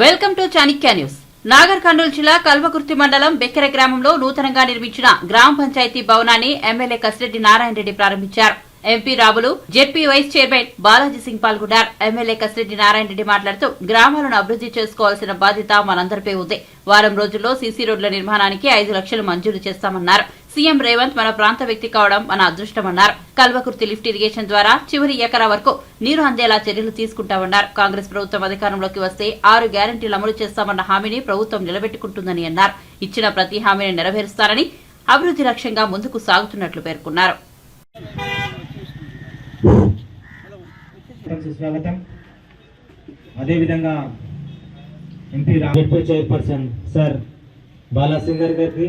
Welcome to Chanakya news. Nagarkurnool జిల్లా కల్వకుర్తి మండలం బెక్కెర గ్రామంలో నూతనంగా నిర్మించిన గ్రామ పంచాయతీ భవనాన్ని ఎమ్మెల్యే కసిరెడ్డి నారాయణ రెడ్డి ప్రారంభించారు. MP రాబులు ZP vice chairman Balaji Singh పాల్గొన్నారు. ఎమ్మెల్యే కసిరెడ్డి నారాయణ రెడ్డి మాట్లాడుతూ గ్రామాలను అభివృద్ది చేసుకోవాల్సిన బాధ్యత మనందరిపై ఉంది. వారం రోజుల్లో సీసీ రోడ్ల నిర్మాణానికి ఐదు లక్షలు మంజూరు చేస్తామన్నారు. సీఎం రేవంత్ మన ప్రాంత వ్యక్తి కావడం మన అదృష్టమన్నారు. కల్వకుర్తి లిఫ్ట్ ఇరిగేషన్ ద్వారా చివరి ఎకరా వరకు నీరు అందేలా చర్యలు తీసుకుంటామన్నారు. కాంగ్రెస్ ప్రభుత్వం అధికారంలోకి వస్తే ఆరు గ్యారంటీలు అమలు చేస్తామన్న హామీని ప్రభుత్వం నిలబెట్టుకుంటుందని అన్నారు. ఇచ్చిన ప్రతి హామీని నెరవేరుస్తారని అభివృద్ది లక్ష్యంగా ముందుకు సాగుతున్నట్లు పేర్కొన్నారు. స్వాగతం స్వాగతం. అదేవిధంగా ఎంపీ రాజపూర్ చైర్పర్సన్ సార్ బాలాసింగర్ గారికి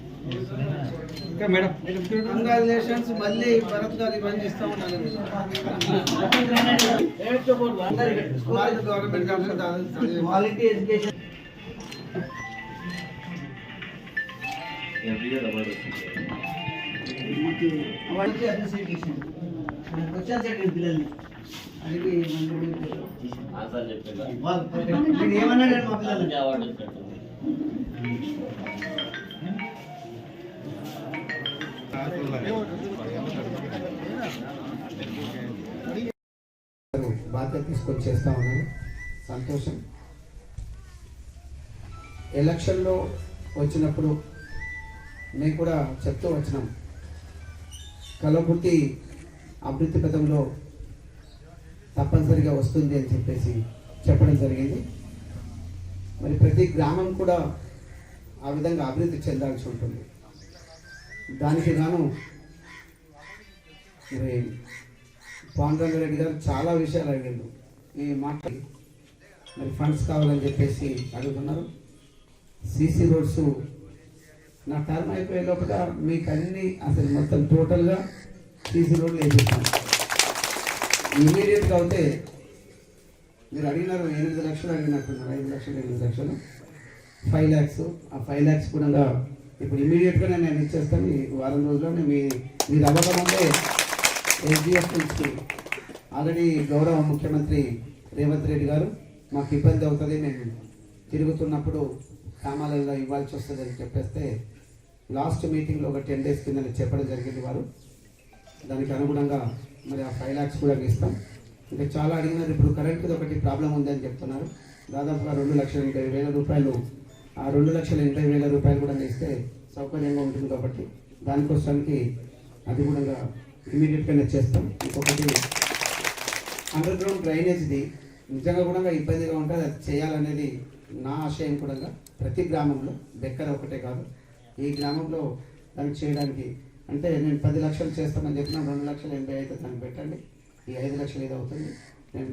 కంగ్రాచులేషన్స్ మళ్ళీ భరత్ గారు ఇవన్నీ ఇస్తా ఉన్నారు. క్వాలిటీ ఎడ్యుకేషన్ క్వశ్చన్ సెట్ పిల్లల్ని. ఏమన్నాడు మా బాధ్యత తీసుకొని చేస్తా ఉన్నాను. సంతోషం. ఎలక్షన్లో వచ్చినప్పుడు మేము కూడా చెప్తూ వచ్చినాం. కలవకుర్తి అభివృద్ధి పథంలో తప్పనిసరిగా వస్తుంది అని చెప్పేసి చెప్పడం జరిగింది. మరి ప్రతి గ్రామం కూడా ఆ విధంగా అభివృద్ధి చెందాల్సి ఉంటుంది. దానికి గాను మరి పాండురంగారెడ్డి గారు చాలా విషయాలు అడిగారు. ఈ మాట మరి ఫండ్స్ కావాలని చెప్పేసి అడుగుతున్నారు. సీసీ రోడ్స్ నా టర్మ్ అయిపోయే లోపల మీకు అన్ని అసలు మొత్తం టోటల్గా సీసీ రోడ్లు వేసిస్తాను. ఇమీడియట్గా అయితే మీరు అడిగినారు ఎనిమిది లక్షలు అడిగినట్టున్నారు ఐదు లక్షలు ఎనిమిది లక్షలు. ఫైవ్ ల్యాక్స్ ఆ ఫైవ్ ల్యాక్స్ కూడా ఇప్పుడు ఇమీడియట్గానే నేను ఇచ్చేస్తాను. వారం రోజుల్లోనే మీ మీరు అవ్వకముందే ఎస్డిఎఫ్ నుంచి ఆల్రెడీ గౌరవ ముఖ్యమంత్రి రేవంత్ రెడ్డి గారు మాకు ఇబ్బంది అవుతుంది మేము తిరుగుతున్నప్పుడు గ్రామాలలో ఇవ్వాల్సి వస్తుంది అని చెప్పేస్తే లాస్ట్ మీటింగ్లో ఒక టెన్ డేస్ కింద చెప్పడం జరిగింది వారు. దానికి అనుగుణంగా మరి ఆ ఫైవ్ ల్యాక్స్ కూడా ఇస్తాం. ఇంకా చాలా అడిగినారు ఇప్పుడు కరెంట్కి ఒకటి ప్రాబ్లం ఉందని చెప్తున్నారు. దాదాపుగా రెండు లక్షల ఎనభై వేల రూపాయలు ఆ రెండు లక్షల ఎనభై వేల రూపాయలు కూడా ఇస్తే సౌకర్యంగా ఉంటుంది కాబట్టి దానికోసానికి అది కూడా ఇమీడియట్గానే చేస్తాం. ఇంకొకటి అండర్ గ్రౌండ్ డ్రైనేజ్ది నిజంగా కూడా ఇబ్బందిగా ఉంటుంది. అది చేయాలనేది నా ఆశయం కూడా ప్రతి గ్రామంలో బెక్కర ఒకటే కాదు. ఈ గ్రామంలో దానికి చేయడానికి అంటే నేను పది లక్షలు చేస్తామని చెప్పిన రెండు లక్షలు ఎనభై అయితే దాన్ని పెట్టండి. ఈ ఐదు లక్షలు ఇది అవుతుంది. నేను